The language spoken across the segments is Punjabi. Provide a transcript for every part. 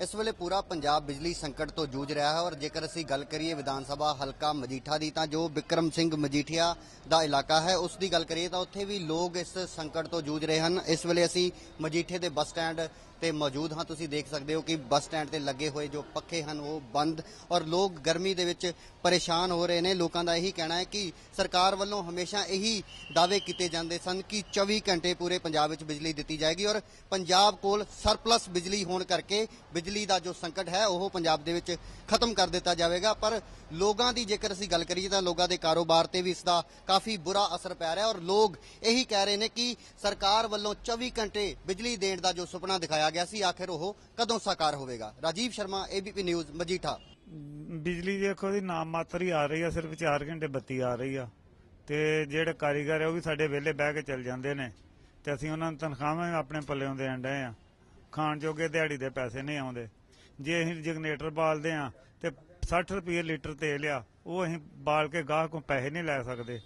ਇਸ ਵੇਲੇ ਪੂਰਾ ਪੰਜਾਬ ਬਿਜਲੀ ਸੰਕਟ ਤੋਂ ਜੂਝ ਰਿਹਾ ਹੈ ਔਰ ਜੇਕਰ ਅਸੀਂ ਗੱਲ ਕਰੀਏ ਵਿਧਾਨ ਸਭਾ ਹਲਕਾ ਮਜੀਠਾ ਦੀ, ਤਾਂ ਜੋ ਬਿਕਰਮ ਸਿੰਘ ਮਜੀਠੀਆ ਦਾ ਇਲਾਕਾ ਹੈ, ਉਸ ਦੀ ਗੱਲ ਕਰੀਏ ਤਾਂ ਉੱਥੇ ਵੀ ਲੋਕ ਇਸ ਸੰਕਟ ਤੋਂ ਜੂਝ ਰਹੇ ਹਨ। ਇਸ ਵੇਲੇ ਅਸੀਂ ਮਜੀਠੇ ਦੇ ਬੱਸ ਸਟੈਂਡ ਤੇ ਮੌਜੂਦ ਹਾਂ। ਤੁਸੀਂ ਦੇਖ ਸਕਦੇ ਹੋ ਕਿ ਬੱਸ ਸਟੈਂਡ ਤੇ ਲੱਗੇ ਹੋਏ ਜੋ ਪੱਖੇ ਹਨ, ਉਹ ਬੰਦ ਔਰ ਲੋਕ ਗਰਮੀ ਦੇ ਵਿੱਚ ਪਰੇਸ਼ਾਨ ਹੋ ਰਹੇ ਨੇ। ਲੋਕਾਂ ਦਾ ਇਹੀ ਕਹਿਣਾ ਹੈ ਕਿ ਸਰਕਾਰ ਵੱਲੋਂ ਹਮੇਸ਼ਾ ਇਹੀ ਦਾਅਵੇ ਕੀਤੇ ਜਾਂਦੇ ਸਨ ਕਿ 24 ਘੰਟੇ ਪੂਰੇ ਪੰਜਾਬ ਵਿੱਚ ਬਿਜਲੀ ਦਿੱਤੀ ਜਾਏਗੀ ਔਰ ਪੰਜਾਬ ਕੋਲ ਸਰਪਲਸ ਬਿਜਲੀ ਹੋਣ ਕਰਕੇ ਬਿਜਲੀ ਦਾ ਜੋ ਸੰਕਟ ਹੈ, ਉਹ ਪੰਜਾਬ ਦੇ ਵਿੱਚ ਖਤਮ ਕਰ ਦਿੱਤਾ ਜਾਵੇਗਾ। ਪਰ ਲੋਕਾਂ ਦੀ ਜੇਕਰ ਅਸੀਂ ਗੱਲ ਕਰੀਏ ਤਾਂ ਲੋਕਾਂ ਦੇ ਕਾਰੋਬਾਰ ਤੇ ਵੀ ਇਸ ਦਾ ਕਾਫੀ ਬੁਰਾ ਅਸਰ ਪੈ ਰਿਹਾ ਔਰ ਲੋਕ ਇਹੀ ਕਹਿ ਰਹੇ ਨੇ ਕਿ ਸਰਕਾਰ ਵੱਲੋਂ 24 ਘੰਟੇ ਬਿਜਲੀ ਦੇਣ ਦਾ ਜੋ ਸੁਪਨਾ ਦਿਖਾਇਆ ਗਿਆ ਸੀ, ਆਖਿਰ ਉਹ ਕਦੋਂ ਸਾਕਾਰ ਹੋਵੇਗਾ? Rajiv Sharma ABP news Majitha. ਬਿਜਲੀ ਦੇਖੋ ਦੀ ਨਾਮ ਮਾਤਰ ਹੀ ਆ ਰਹੀ ਆ, ਸਿਰਫ 4 ਘੰਟੇ ਬੱਤੀ ਆ ਰਹੀ ਆ। ਤੇ ਜਿਹੜੇ ਕਾਰੀਗਰ ਆ, ਉਹ ਵੀ ਸਾਡੇ ਵਿਹਲੇ ਬਹਿ ਕੇ ਚੱਲ ਜਾਂਦੇ ਨੇ। ਤੇ ਅਸੀਂ ਉਹਨਾਂ ਨੂੰ ਤਨਖਾਹਾਂ ਆਪਣੇ ਪੱਲਿਓਂ ਦੇਣ ਡਏ ਆ। ਖਾਣ ਜੋਗੇ ਦਿਹਾੜੀ ਦੇ ਪੈਸੇ ਨਹੀਂ ਆਉਂਦੇ। ਜੇ ਅਸੀਂ ਜਨਰੇਟਰ ਬਾਲਦੇ ਆ ਤੇ 60 ਰੁਪਏ ਲੀਟਰ ਤੇਲ ਆ, ਉਹ ਅਸੀਂ ਬਾਲ ਕੇ ਗਾਹਕ ਕੋਲ ਪੈਸੇ ਨਹੀਂ ਲੈ ਸਕਦੇ।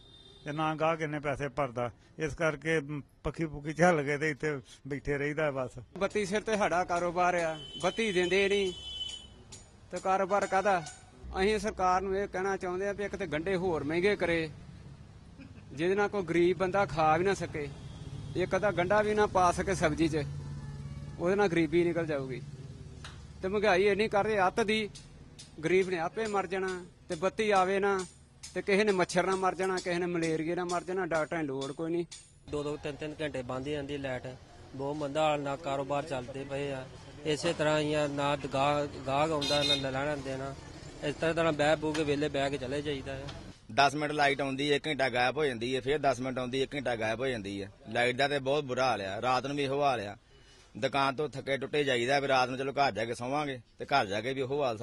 ਤੇ ਨਾ ਗਾਹਕ ਇੰਨੇ ਪੈਸੇ ਭਰਦਾ। ਇਸ ਕਰਕੇ ਪੱਖੀ ਪੁੱਖੀ ਝੱਲ ਕੇ ਤੇ ਇੱਥੇ ਬੈਠੇ ਰਹੀਦਾ ਬਸ। ਬੱਤੀ ਸਿਰ ਤੇ ਸਾਡਾ ਕਾਰੋਬਾਰ ਆ, ਬੱਤੀ ਦਿੰਦੇ ਨਹੀਂ। ਤੇ ਕਾਰੋਬਾਰ ਕਾਦਾ ਅਸੀਂ ਸਰਕਾਰ ਨੂੰ ਇਹ ਕਹਿਣਾ ਚਾਹੁੰਦੇ ਆ ਵੀ ਇੱਕ ਤੇ ਗੰਡੇ ਹੋਰ ਮਹਿੰਗੇ ਕਰੇ, ਜਿਹਦੇ ਨਾਲ ਕੋਈ ਗਰੀਬ ਬੰਦਾ ਖਾ ਵੀ ਨਾ ਸਕੇ, ਇੱਕ ਅੱਧਾ ਗੰਡਾ ਵੀ ਨਾ ਪਾ ਸਕੇ ਸਬਜ਼ੀ 'ਚ। ਉਹਦੇ ਨਾਲ ਗਰੀਬੀ ਨਿਕਲ ਜਾਊਗੀ। ਤੇ ਮਹਿੰਗਾਈ ਇੰਨੀ ਕਰ ਰਹੇ ਅੱਤ ਦੀ। ਗਰੀਬ ਨੇ ਆਪੇ ਮਰ ਜਾਣਾ ਤੇ ਬੱਤੀ ਆਵੇ ਨਾ ਤੇ ਕਿਸੇ ਨੇ ਮੱਛਰ ਨਾਲ ਮਰ ਜਾਣਾ ਕਿਸੇ ਨੇ ਮਲੇਰੀਏ ਨਾਲ ਮਰ ਜਾਣਾ ਡਾਕਟਰਾਂ ਦੀ ਲੋੜ ਕੋਈ ਨਹੀਂ। ਦੋ ਦੋ ਤਿੰਨ ਤਿੰਨ ਘੰਟੇ ਬੰਦ ਹੀ ਰਹਿੰਦੀ ਲਾਈਟ। ਬਹੁਤ ਮੰਦਾ ਹਾਲ ਨਾਲ ਕਾਰੋਬਾਰ ਚੱਲਦੇ ਪਏ ਆ। ਇਸੇ ਤਰ੍ਹਾਂ ਹੀ ਆ ਨਾ ਗਾਹ ਆਉਂਦਾ ਨਾ ਲੈਣਾ ਦੇਣਾ ਇਸ ਤਰ੍ਹਾਂ ਤਰ੍ਹਾਂ ਬਹਿ ਬੂ ਕੇ ਵਿਹਲੇ ਬਹਿ ਕੇ ਚਲੇ ਜਾਈਦਾ ਹੈ 10 ਮਿੰਟ ਲਾਈਟ ਆਉਂਦੀ ਹੈ 1 ਘੰਟਾ ਗਾਇਬ ਹੋ ਜਾਂਦੀ ਹੈ ਫਿਰ 10 ਮਿੰਟ ਆਉਂਦੀ ਹੈ 1 ਘੰਟਾ ਗਾਇਬ ਹੋ ਜਾਂਦੀ ਹੈ। ਲਾਈਟ ਦਾ ਤੇ ਬਹੁਤ ਬੁਰਾ ਹਾਲ ਆ। ਰਾਤ ਨੂੰ ਵੀ ਇਹੋ ਹਾਲ ਆ। ਦੁਕਾਨ ਤੋਂ ਥੱਕੇ ਟੁੱਟੇ ਜਾਈਦਾ, ਵੀ ਰਾਤ ਨੂੰ ਚਲੋ ਘਰ ਜਾ ਕੇ ਸੌਵਾਂਗੇ ਤੇ ਘਰ ਜਾ ਕੇ ਵੀ ਉਹ ਹਾਲ